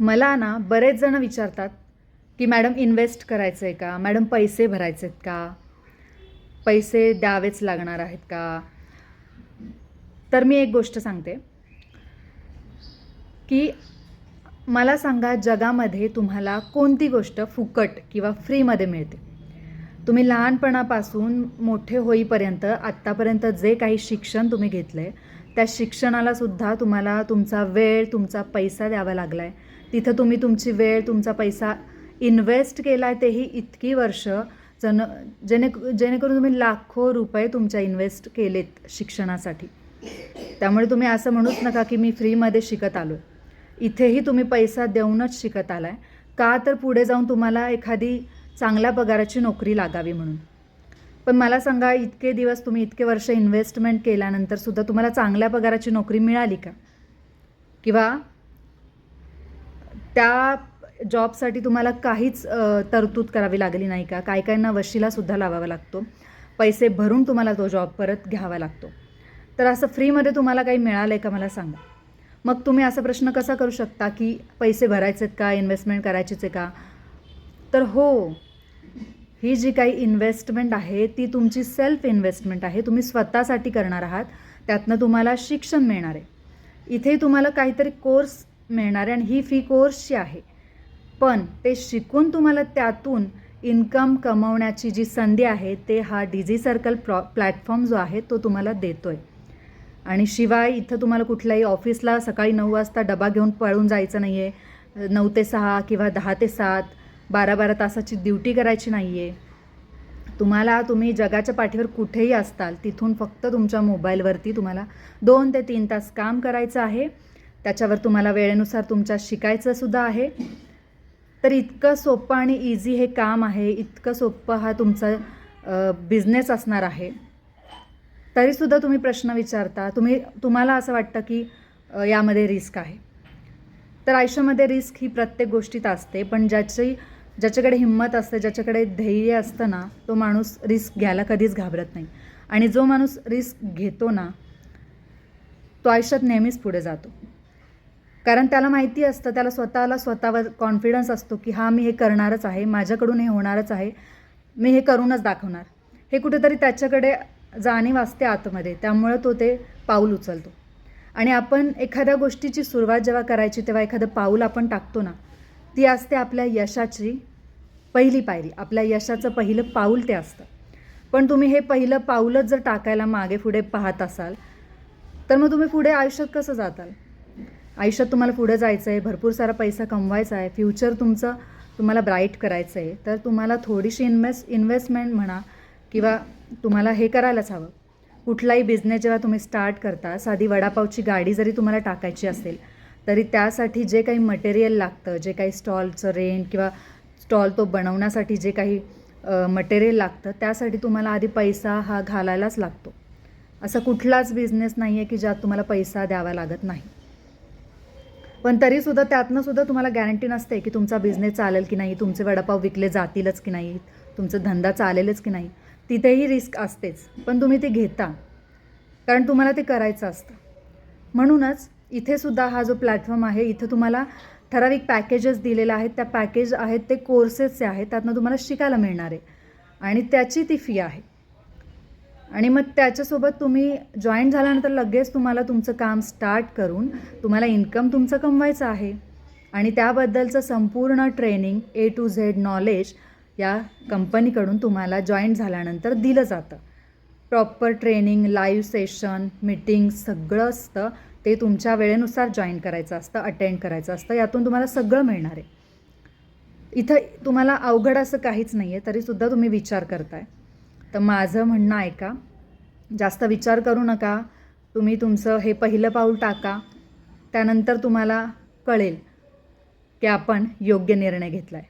मला ना बरेच जण विचारतात की मॅडम इन्व्हेस्ट करायचं आहे का? मॅडम पैसे भरायचे आहेत का? पैसे द्यावेच लागणार आहेत का? तर मी एक गोष्ट सांगते की मला सांगा जगामध्ये तुम्हाला कोणती गोष्ट फुकट किंवा फ्रीमध्ये मिळते? तुम्ही लहानपणापासून मोठे होईपर्यंत आत्तापर्यंत जे काही शिक्षण तुम्ही घेतलं आहे त्या शिक्षणालासुद्धा तुम्हाला तुमचा वेळ तुमचा पैसा द्यावा लागला आहे तिथं तुम्ही तुमची वेळ तुमचा पैसा इन्व्हेस्ट केला आहे तेही इतकी वर्ष जन जेणे जेणेकरून तुम्ही लाखो रुपये तुमच्या इन्व्हेस्ट केलेत शिक्षणासाठी. त्यामुळे तुम्ही असं म्हणूच नका की मी फ्रीमध्ये शिकत आलो इथेही तुम्ही पैसा देऊनच शिकत आलाय. का तर पुढे जाऊन तुम्हाला एखादी चांगल्या पगाराची नोकरी लागावी म्हणून. पण मला सांगा इतके दिवस तुम्ही इतके वर्ष इन्व्हेस्टमेंट केल्यानंतर सुद्धा तुम्हाला चांगल्या पगाराची नोकरी मिळाली का? किंवा त्या जॉबसाठी तुम्हाला काहीच तरतूद करावी लागली नाही का? काय काहींना वशिलासुद्धा लावावा लागतो. पैसे भरून तुम्हाला तो जॉब परत घ्यावा लागतो. तर असं फ्रीमध्ये तुम्हाला काही मिळालं आहे का मला सांगा. मग तुम्ही असा प्रश्न कसा करू शकता की पैसे भरायचे आहेत का? इन्व्हेस्टमेंट करायचीच आहे का? तर हो ही जी काही इन्व्हेस्टमेंट आहे ती तुमची सेल्फ इन्व्हेस्टमेंट आहे. तुम्ही स्वतःसाठी करणार आहात. त्यातनं तुम्हाला शिक्षण मिळणार आहे. इथे तुम्हाला काहीतरी कोर्स मिळणार आहे आणि ही फी कोर्सची आहे पण ते शिकून तुम्हाला त्यातून इन्कम कमवण्याची जी संधी आहे ते हा डिझी सर्कल प्रॉ प्लॅटफॉर्म जो आहे तो तुम्हाला देतो आहे आणि शिवाय इथं तुम्हाला कुठल्याही ऑफिसला सकाळी नऊ वाजता डबा घेऊन पळून जायचं नाही आहे नऊ ते सहा किंवा दहा ते सात बारा बारा तासाची ड्युटी करायची नाही आहे तुम्हाला तुम्ही जगाच्या पाठीवर कुठेही असताल तिथून फक्त तुमच्या मोबाईलवरती तुम्हाला दोन ते तीन तास काम करायचं आहे. त्याच्यावर तुम्हाला वेळेनुसार तुमच्या शिकायचंसुद्धा आहे. तर इतकं सोपं आणि इझी हे काम आहे. इतकं सोपं हा तुमचा बिझनेस असणार आहे. तरीसुद्धा तुम्ही प्रश्न विचारता. तुम्ही तुम्हाला असं वाटतं की यामध्ये रिस्क आहे. तर आयुष्यामध्ये रिस्क ही प्रत्येक गोष्टीत असते. पण ज्याची ज्याच्याकडे हिंमत असते ज्याच्याकडे ध्येय असतं ना तो माणूस रिस्क घ्यायला कधीच घाबरत नाही. आणि जो माणूस रिस्क घेतो ना तो आयुष्यात नेहमीच पुढे जातो. कारण त्याला माहिती असतं त्याला स्वतःला स्वतःवर कॉन्फिडन्स असतो की हा मी हे करणारच आहे माझ्याकडून हे होणारच आहे मी हे करूनच दाखवणार. हे कुठेतरी त्याच्याकडे जाणीव असते आतमध्ये त्यामुळं तो ते पाऊल उचलतो. आणि आपण एखाद्या गोष्टीची सुरुवात जेव्हा करायची तेव्हा एखादं पाऊल आपण टाकतो ना ती असते आपल्या यशाची पहिली पायरी. आपल्या यशाचं पहिलं पाऊल ते असतं. पण तुम्ही हे पहिलं पाऊलच जर टाकायला मागे पुढे पाहत असाल तर मग तुम्ही पुढे आयुष्यात कसं जाताल? आयुष्यात तुम्हाला पुढं जायचं आहे भरपूर सारा पैसा कमवायचा आहे फ्युचर तुमचं तुम्हाला ब्राईट करायचं आहे तर तुम्हाला थोडीशी इन्व्हेस्ट इन्व्हेस्टमेंट म्हणा किंवा तुम्हाला हे करायलाच हवं. कुठलाही बिझनेस जेव्हा तुम्ही स्टार्ट करता साधी वडापावची गाडी जरी तुम्हाला टाकायची असेल तरी त्यासाठी जे काही मटेरियल लागतं जे काही स्टॉलचं रेंट किंवा स्टॉल तो बनवण्यासाठी जे काही मटेरियल लागतं त्यासाठी तुम्हाला आधी पैसा हा घालायलाच लागतो. असा कुठलाच बिझनेस नाही आहे की ज्यात तुम्हाला पैसा द्यावा लागत नाही. पण तरीसुद्धा त्यातनं सुद्धा तुम्हाला गॅरंटी नसते की तुमचा बिझनेस चालेल की नाही तुमचे वडापाव विकले जातीलच की नाही तुमचा धंदा चालेलच की नाही तिथेही रिस्क असतेच. पण तुम्ही ते घेता. कारण तुम्हाला ते करायचं असतं. म्हणूनच इथे सुद्धा हा जो प्लॅटफॉर्म आहे इथं तुम्हाला ठराविक पॅकेजेस दिलेले आहेत. त्या पॅकेज आहेत ते कोर्सेसचे आहेत त्यातनं तुम्हाला शिकायला मिळणार आहे. आणि त्याची ती फी आहे. आणि मग त्याच्यासोबत तुम्ही जॉईन झाल्यानंतर लगेच तुम्हाला तुमचं काम स्टार्ट करून तुम्हाला इन्कम तुमचं कमवायचं आहे. आणि त्याबद्दलचं संपूर्ण training A to Z knowledge या कंपनीकडून तुम्हाला जॉईन झाल्यानंतर दिलं जातं. Proper training live session meeting सगळं असतं. ते तुमच्या वेळेनुसार जॉईन करायचं असतं अटेंड करायचं असतं. यातून तुम्हाला सगळं मिळणार आहे. इथं तुम्हाला अवघड असं काहीच नाही आहे तरीसुद्धा तुम्ही विचार करताय. तर माझं म्हणणं ऐका. जास्त विचार करू नका. तुम्ही तुमचं हे पहिलं पाऊल टाका. त्यानंतर तुम्हाला कळेल की आपण योग्य निर्णय घेतला आहे